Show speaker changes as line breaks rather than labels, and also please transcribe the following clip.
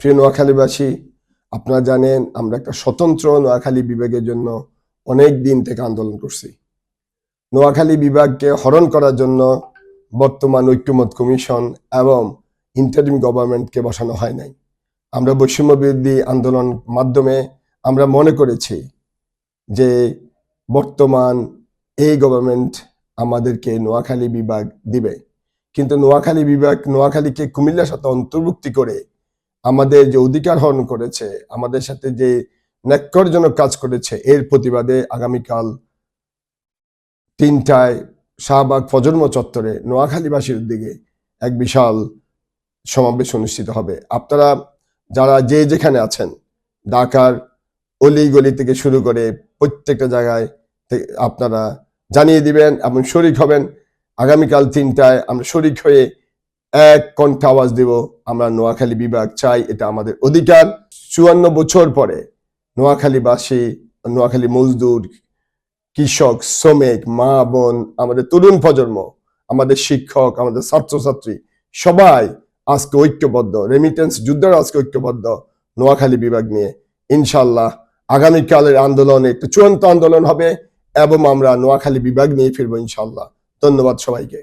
প্রিয় নোয়াখালীবাসী, আপনারা জানেন আমরা একটা স্বতন্ত্র নোয়াখালী বিভাগের জন্য অনেক দিন থেকে আন্দোলন করছি। নোয়াখালী বিভাগকে হরণ করার জন্য বর্তমান ঐক্যমত কমিশন এবং ইন্টারিম গভর্নমেন্টকে বসানো হয় নাই। আমরা বৈষম্য বিরোধী আন্দোলন মাধ্যমে আমরা মনে করেছি যে বর্তমান এই গভর্নমেন্ট আমাদেরকে নোয়াখালী বিভাগ দিবে। কিন্তু নোয়াখালী বিভাগ, নোয়াখালীকে কুমিল্লার সাথে অন্তর্ভুক্তি করে আমাদের যে অধিকার হরণ করেছে, আমাদের সাথে যে ন্যাক্করজনক কাজ করেছে, এর প্রতিবাদে আগামীকাল তিনটায় শাহবাগ ফজরম চত্বরে নোয়াখালীবাসীর দিকে এক বিশাল সমাবেশ অনুষ্ঠিত হবে। আপনারা যারা যে যেখানে আছেন, ঢাকার অলি গলি থেকে শুরু করে প্রত্যেকটা জায়গায় আপনারা জানিয়ে দিবেন এবং শরিক হবেন। আগামীকাল তিনটায় আমরা শরিক হয়ে এক কণ্ঠে আওয়াজ দেব, আমরা নোয়াখালী বিভাগ চাই, এটা আমাদের অধিকার। চুয়ান্ন বছর পরে নোয়াখালীবাসী, নোয়াখালী মজদুর, কৃষক, শ্রমিক, মা, বোন, আমাদের তরুণ প্রজন্ম, আমাদের শিক্ষক, আমাদের ছাত্রছাত্রী, সবাই আজকে ঐক্যবদ্ধ রেমিটেন্স যুদ্ধের আজকে ঐক্যবদ্ধ নোয়াখালী বিভাগ নিয়ে। ইনশাল্লাহ আগামীকালের আন্দোলনে একটা চূড়ান্ত আন্দোলন হবে এবং আমরা নোয়াখালী বিভাগ নিয়ে ফিরবো ইনশাল্লাহ ধন্যবাদ সবাইকে।